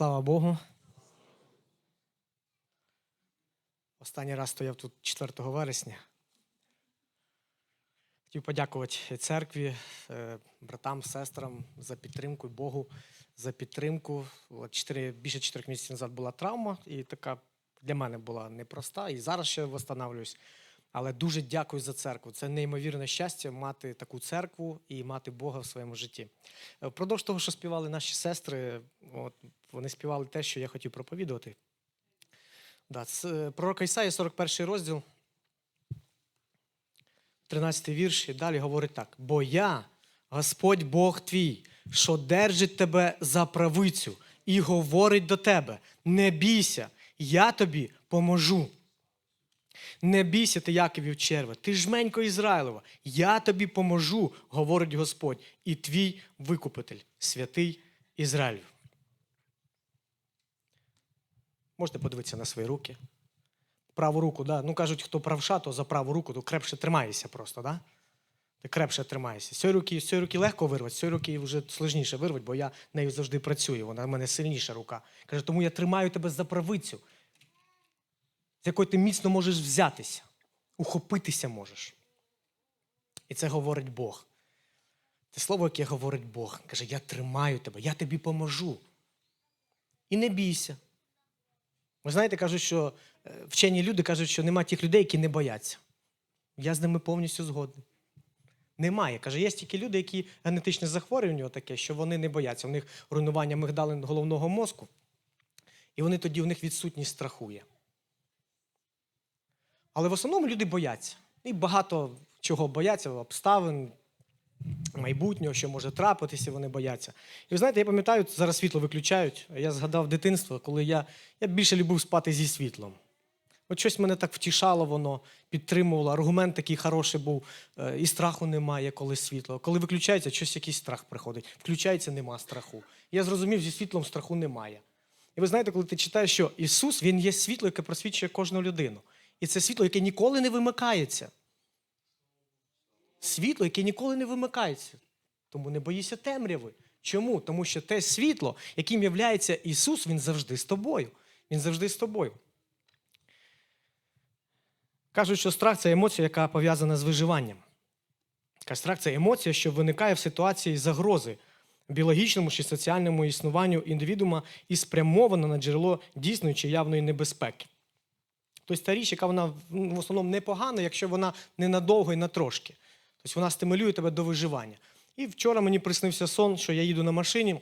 Слава Богу. Останній раз стояв тут 4 вересня. Хотів подякувати церкві, е, братам, сестрам за підтримку, і Богу за підтримку. От чотири, більше чотирьох місяців назад була травма, і така для мене була непроста. І зараз ще встановлююсь. Але дуже дякую за церкву. Це неймовірне щастя мати таку церкву і мати Бога в своєму житті. Е, Впродовж того, що співали наші сестри, от, вони співали те, що я хотів проповідувати. Да, це пророка Ісаї, 41 розділ, 13 вірш, і далі говорить так: Бо я, Господь Бог твій, що держить тебе за правицю і говорить до тебе: не бійся, я тобі поможу. Не бійся ти, Яковів черва, ти жменько Ізраїлова, я тобі поможу, говорить Господь, і твій викупитель, святий Ізраїль. Можете подивитися на свої руки. Праву руку, да? ну кажуть, хто правша, то за праву руку, то крепше тримаєшся просто, да? Ти крепше тримаєшся. З цієї руки, руки легко вирвати, з цієї руки вже сложніше вирвати, бо я нею завжди працюю. Вона в мене сильніша рука. Каже, тому я тримаю тебе за правицю, з якої ти міцно можеш взятися, ухопитися можеш. І це говорить Бог. Це слово, яке говорить Бог. Каже, я тримаю тебе, я тобі поможу. І не бійся. Ви знаєте, кажуть, що е, вчені люди кажуть, що нема тих людей, які не бояться. Я з ними повністю згодний. Немає. Каже, є тільки люди, які генетичне захворювання таке, що вони не бояться. У них руйнування мигдалин головного мозку, і вони тоді у них відсутність страхує. Але в основному люди бояться. І багато чого бояться, обставин, майбутнього, що може трапитися, вони бояться. І ви знаєте, я пам'ятаю, зараз світло виключають. Я згадав дитинство, коли я, я більше любив спати зі світлом. От щось мене так втішало, воно підтримувало. Аргумент такий хороший був. е, І страху немає, коли світло. Коли виключається, щось якийсь страх приходить. Включається, нема страху. Я зрозумів, зі світлом страху немає. І ви знаєте, коли ти читаєш, що Ісус Він є світло, яке просвічує кожну людину. І це світло, яке ніколи не вимикається. Світло, яке ніколи не вимикається. Тому не боїся темряви. Чому? Тому що те світло, яким являється Ісус, Він завжди з тобою. Він завжди з тобою. Кажуть, що страх це емоція, яка пов'язана з виживанням. Страх це емоція, що виникає в ситуації загрози біологічному чи соціальному існуванню індивідуума і спрямована на джерело дійсної чи явної небезпеки. Тобто та річ, яка вона ну, в основному непогана, якщо вона ненадовго і на трошки. Тобто вона стимулює тебе до виживання. І вчора мені приснився сон, що я їду на машині,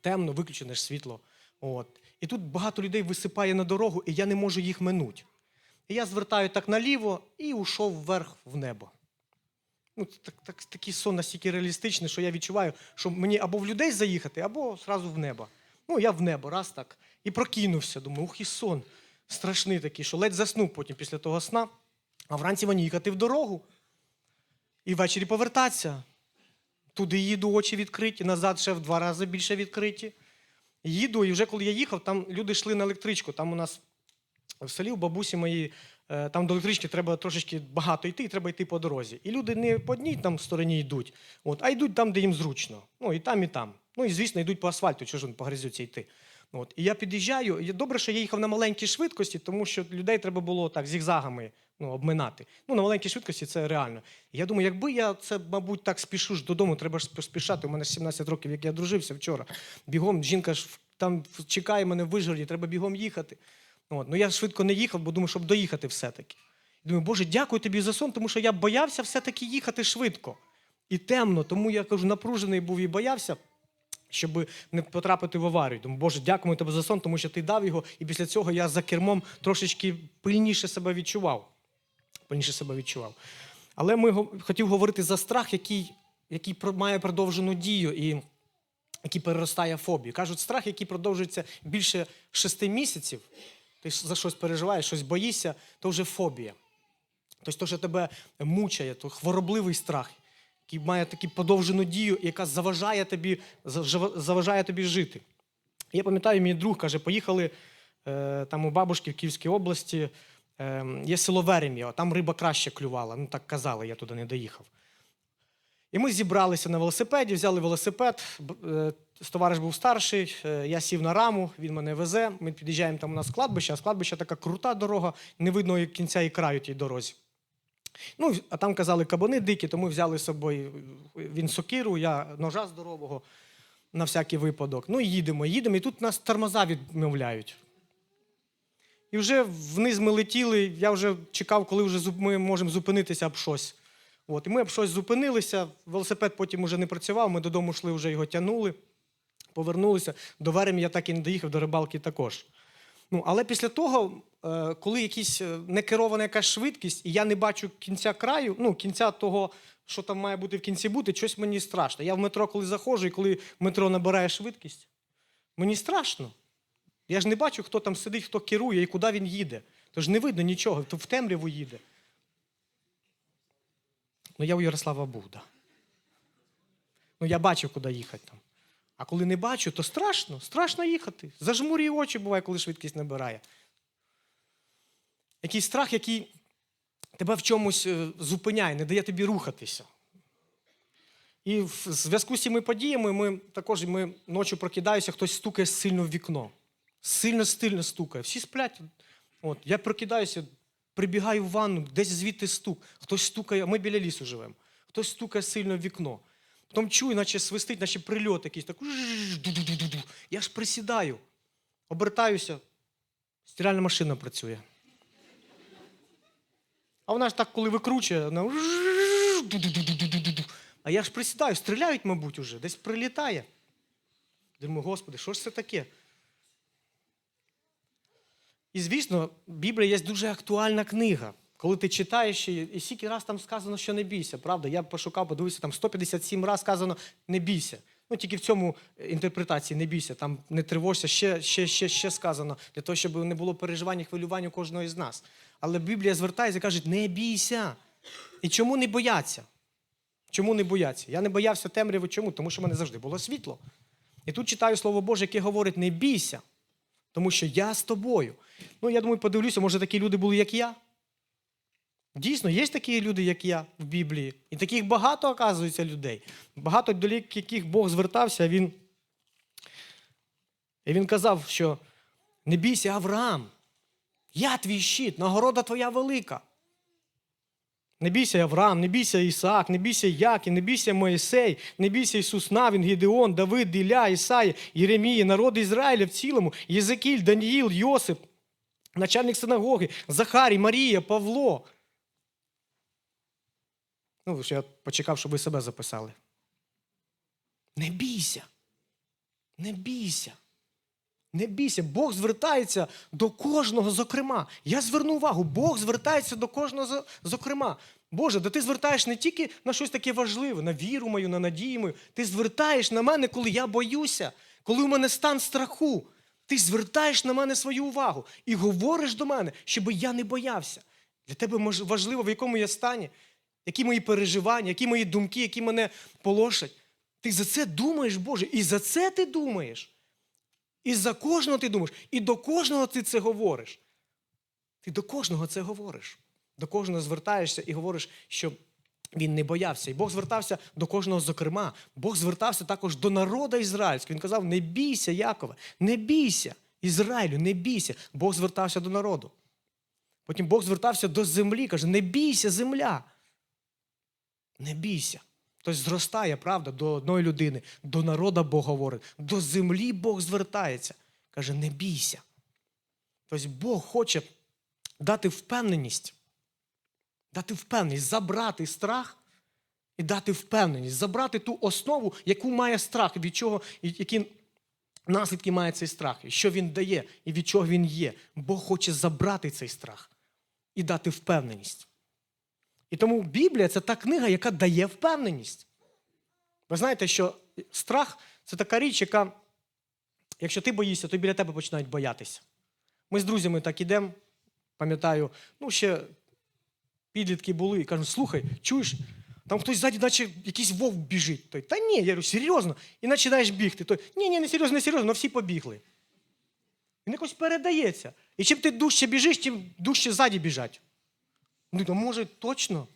темно, виключене ж світло. От. І тут багато людей висипає на дорогу, і я не можу їх минути. І я звертаю так наліво і ушов вверх в небо. Ну, так, так, такий сон настільки реалістичний, що я відчуваю, що мені або в людей заїхати, або зразу в небо. Ну, я в небо, раз так. І прокинувся. Думаю, ух, і сон страшний такий, що ледь заснув потім після того сна, а вранці мені їхати в дорогу. І ввечері повертатися. Туди їду, очі відкриті, назад ще в два рази більше відкриті. Їду, і вже коли я їхав, там люди йшли на електричку. Там у нас в селі у бабусі моїй, е, там до електрички треба трошечки багато йти, і треба йти по дорозі. І люди не по одній там стороні йдуть, от, а йдуть там, де їм зручно. Ну, і там, і там. Ну і звісно, йдуть по асфальту, чого ж вони по грязюці йти. От. І я під'їжджаю, добре, що я їхав на маленькій швидкості, тому що людей треба було так зігзагами ну, обминати. Ну, на маленькій швидкості це реально. І я думаю, якби я це, мабуть, так спішу ж додому, треба ж поспішати. У мене ж 17 років, як я дружився вчора. Бігом, жінка ж там чекає мене в вижгороді, треба бігом їхати. От. Ну я швидко не їхав, бо думаю, щоб доїхати все-таки. Думаю, Боже, дякую тобі за сон, тому що я боявся все-таки їхати швидко. І темно, тому я кажу, напружений був і боявся, щоб не потрапити в аварію. Думаю, Боже, дякую тобі за сон, тому що ти дав його, і після цього я за кермом трошечки пильніше себе відчував. Пильніше себе відчував. Але ми хотів говорити за страх, який, який має продовжену дію і який переростає в фобію. Кажуть, страх, який продовжується більше шести місяців, ти за щось переживаєш, щось боїшся, то вже фобія. Тобто, то, що тебе мучає, то хворобливий страх, який має таку подовжену дію, яка заважає тобі, заважає тобі жити. Я пам'ятаю, мій друг каже, поїхали е, там у бабушки в Київській області, е, є село Верем'я, там риба краще клювала. Ну так казали, я туди не доїхав. І ми зібралися на велосипеді, взяли велосипед. е, Товариш був старший, е, я сів на раму, він мене везе. Ми під'їжджаємо там у нас кладбище, а з кладбища така крута дорога, не видно кінця і краю тій дорозі. Ну, а там казали кабани дикі, то ми взяли з собою е, він сокиру, я ножа здорового на всякий випадок. Ну їдемо, їдемо, і тут нас тормоза відмовляють. І вже вниз ми летіли, я вже чекав, коли вже ми можемо зупинитися об щось. От, і ми об щось зупинилися, велосипед потім вже не працював, ми додому йшли, вже його тягнули, повернулися. До Веремі я так і не доїхав, до рибалки також. Ну, але після того, коли якісь е, некерована якась швидкість, і я не бачу кінця краю, ну, кінця того, що там має бути в кінці бути, щось мені страшно. Я в метро, коли заходжу, і коли метро набирає швидкість, мені страшно. Я ж не бачу, хто там сидить, хто керує і куди він їде. Тож не видно нічого, то в темряву їде. Ну, я у Ярослава був. Ну, я бачив, куди їхати там. А коли не бачу, то страшно, страшно їхати. Зажмурює очі буває, коли швидкість набирає. Якийсь страх, який тебе в чомусь е, зупиняє, не дає тобі рухатися. І в зв'язку з цими подіями ми також ми ночі прокидаюся, хтось стукає сильно в вікно. Сильно сильно стукає. Всі сплять. От, я прокидаюся, прибігаю в ванну, десь звідти стук. Хтось стукає, ми біля лісу живемо. Хтось стукає сильно в вікно. Потім чую, наче свистить, наче прильот якийсь. Так, я ж присідаю, обертаюся, стиральна машина працює. А вона ж так, коли викручує, вона а я ж присідаю, стріляють, мабуть, уже, десь прилітає. Думаю, Господи, що ж це таке? І звісно, Біблія є дуже актуальна книга. Коли ти читаєш, і скільки раз там сказано, що не бійся, правда? Я пошукав, подивився, там 157 раз сказано не бійся. Ну, тільки в цьому інтерпретації не бійся, там не тривожся, ще, ще, ще, ще сказано, для того, щоб не було переживань і хвилювань кожного із нас. Але Біблія звертається і каже, не бійся. І чому не бояться? Чому не бояться? Я не боявся темряви. Чому? Тому що в мене завжди було світло. І тут читаю Слово Боже, яке говорить: не бійся, тому що я з тобою. Ну, я думаю, подивлюся, може, такі люди були, як я. Дійсно, є такі люди, як я в Біблії. І таких багато, оказується, людей. Багато до яких Бог звертався, він. І він казав, що не бійся, Авраам, я твій щит, нагорода твоя велика. Не бійся Авраам, не бійся Ісаак, не бійся Яків, не бійся Моїсей, не бійся Ісус Навін, Гідеон, Давид, Ілля, Ісая, Єремія, народ Ізраїля в цілому, Єзекіль, Даніїл, Йосип, начальник синагоги, Захарій, Марія, Павло. Ну, я почекав, щоб ви себе записали. Не бійся. Не бійся. Не бійся. Бог звертається до кожного, зокрема. Я зверну увагу, Бог звертається до кожного, зокрема. Боже, да ти звертаєш не тільки на щось таке важливе, на віру мою, на надію мою. Ти звертаєш на мене, коли я боюся, коли у мене стан страху. Ти звертаєш на мене свою увагу і говориш до мене, щоб я не боявся. Для тебе важливо, в якому я стані, які мої переживання, які мої думки, які мене полошать. Ти за це думаєш, Боже, і за це ти думаєш. І за кожного ти думаєш, і до кожного ти це говориш. Ти до кожного це говориш. До кожного звертаєшся і говориш, що він не боявся. І Бог звертався до кожного, зокрема. Бог звертався також до народа ізраїльського. Він казав: не бійся, Якова, не бійся, Ізраїлю, не бійся. Бог звертався до народу. Потім Бог звертався до землі, каже: не бійся, земля. Не бійся. Тобто зростає, правда, до одної людини, до народа Бог говорить, до землі Бог звертається. Каже, не бійся. Тобто Бог хоче дати впевненість, дати впевненість, забрати страх і дати впевненість, забрати ту основу, яку має страх, від чого, які наслідки має цей страх, і що він дає, і від чого він є. Бог хоче забрати цей страх і дати впевненість. І тому Біблія це та книга, яка дає впевненість. Ви знаєте, що страх це така річ, яка, якщо ти боїшся, то біля тебе починають боятися. Ми з друзями так ідемо, пам'ятаю, ну ще підлітки були і кажуть, слухай, чуєш, там хтось ззаді, наче якийсь вовк біжить. Той, Та ні, я говорю, серйозно. І починаєш бігти. Той, ні, ні, не серйозно, не серйозно, але всі побігли. Він якось передається. І чим ти дужче біжиш, тим дужче ззаді біжать. Ну, то може точно,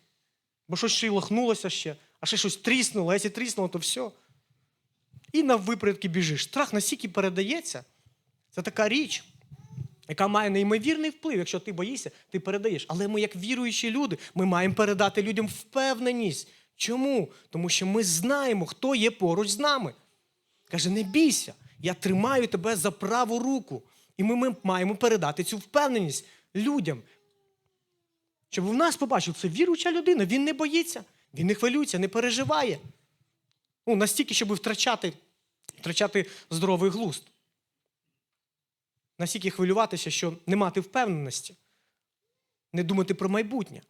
бо щось ще й лохнулося ще. А а ще щось тріснуло, а якщо тріснуло, то все. І на випередки біжиш. Страх настільки передається. Це така річ, яка має неймовірний вплив. Якщо ти боїшся, ти передаєш. Але ми, як віруючі люди, ми маємо передати людям впевненість. Чому? Тому що ми знаємо, хто є поруч з нами. Каже, не бійся, я тримаю тебе за праву руку. І ми, ми маємо передати цю впевненість людям. Щоб в нас побачив, це віруюча людина, він не боїться, він не хвилюється, не переживає. Ну, настільки, щоб втрачати, втрачати здоровий глузд. Настільки хвилюватися, що не мати впевненості, не думати про майбутнє.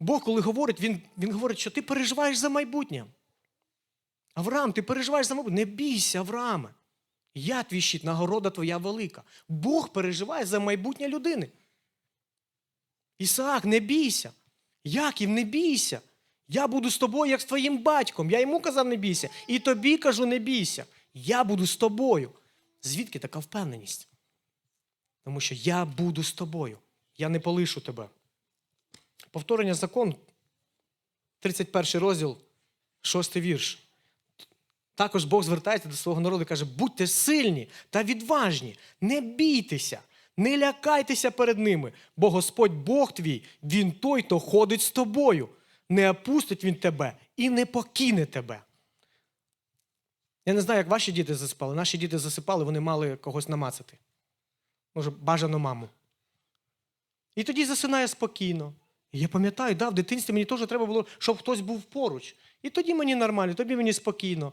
Бог, коли говорить, він, він говорить, що ти переживаєш за майбутнє. Авраам, ти переживаєш за майбутнє. Не бійся, Аврааме. Я твій щит, нагорода твоя велика. Бог переживає за майбутнє людини. Ісаак, не бійся. Яків, не бійся. Я буду з тобою, як з твоїм батьком. Я йому казав, не бійся. І тобі кажу, не бійся. Я буду з тобою. Звідки така впевненість? Тому що я буду з тобою. Я не полишу тебе. Повторення закону, 31 розділ, 6 вірш. Також Бог звертається до свого народу і каже: будьте сильні та відважні, не бійтеся, не лякайтеся перед ними, бо Господь Бог твій, Він той, хто ходить з тобою. Не опустить він тебе і не покине тебе. Я не знаю, як ваші діти засипали. Наші діти засипали, вони мали когось намацати. Може, бажано маму. І тоді засинає спокійно. Я пам'ятаю, да, в дитинстві мені теж треба було, щоб хтось був поруч. І тоді мені нормально, тобі мені спокійно.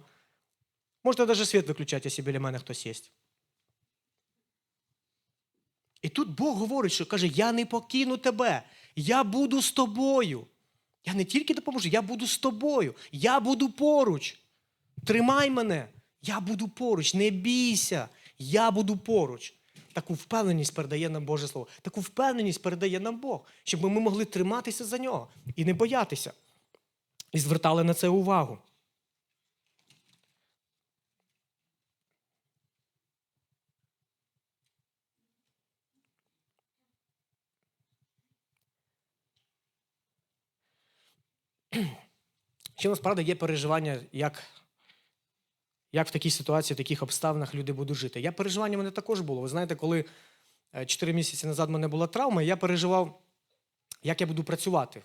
Можете навіть світ виключати, якщо біля мене хтось є. І тут Бог говорить, що каже: Я не покину тебе, я буду з тобою. Я не тільки допоможу, я буду з тобою, я буду поруч. Тримай мене, я буду поруч, не бійся, я буду поруч. Таку впевненість передає нам Боже Слово. Таку впевненість передає нам Бог, щоб ми могли триматися за нього і не боятися. І звертали на це увагу. Ще насправді є переживання, як, як в такій ситуації, в таких обставинах люди будуть жити. Я переживання мене також було. Ви знаєте, коли 4 місяці назад в мене була травма, я переживав, як я буду працювати.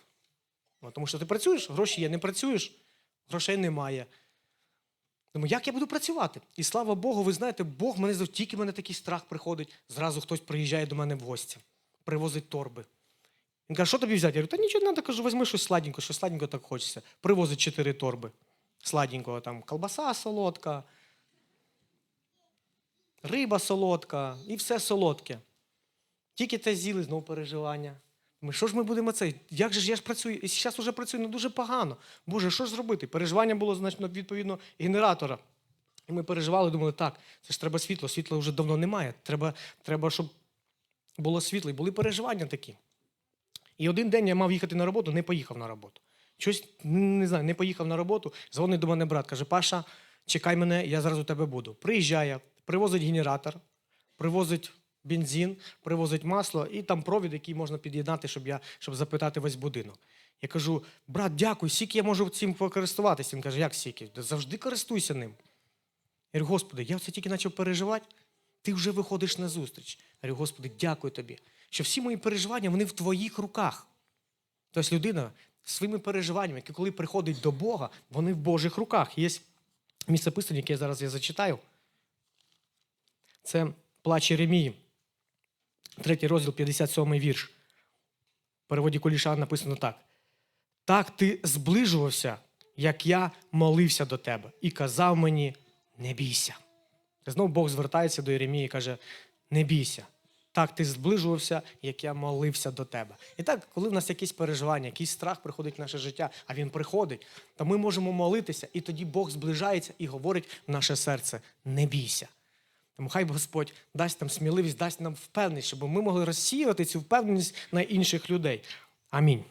Ну, Тому що ти працюєш, гроші є, не працюєш, грошей немає. Тому як я буду працювати? І слава Богу, ви знаєте, Бог мене тільки мене такий страх приходить, зразу хтось приїжджає до мене в гості, привозить торби. Він каже, що тобі взяти? Я говорю, та нічого не треба, кажу, візьми щось сладенько, що сладенько так хочеться. Привозить чотири торби. Сладенького там колбаса солодка, риба солодка і все солодке. Тільки те з'їли, знову переживання. Ми, що ж ми будемо це? Як же ж я ж працюю? І зараз вже працюю ну, дуже погано. Боже, що ж зробити? Переживання було, значить, відповідно, генератора. І ми переживали, думали, так, це ж треба світло, світла вже давно немає. Треба, треба щоб було світло. І були переживання такі. І один день я мав їхати на роботу, не поїхав на роботу. Щось не знаю, не поїхав на роботу. Дзвонить до мене брат, каже: Паша, чекай мене, я зараз у тебе буду. Приїжджає, привозить генератор, привозить бензин, привозить масло і там провід, який можна під'єднати, щоб я щоб запитати весь будинок. Я кажу: брат, дякую, скільки я можу цим покористуватися. Він каже, як скільки? Завжди користуйся ним. Я говорю, Господи, я це тільки почав переживати. Ти вже виходиш на зустріч. Я говорю, Господи, дякую тобі, що всі мої переживання вони в твоїх руках. Тобто людина своїми переживаннями, які коли приходить до Бога, вони в Божих руках. Є місце писання, яке зараз я зачитаю. Це плач Єремії, третій розділ, 57 вірш. В переводі Куліша написано так. Так ти зближувався, як я молився до тебе, і казав мені, не бійся. Знову Бог звертається до Єремії і каже: не бійся. Так, ти зближувався, як я молився до тебе. І так, коли в нас якісь переживання, якийсь страх приходить в наше життя, а він приходить, то ми можемо молитися, і тоді Бог зближається і говорить в наше серце: не бійся. Тому хай Господь дасть нам сміливість, дасть нам впевненість, щоб ми могли розсіювати цю впевненість на інших людей. Амінь.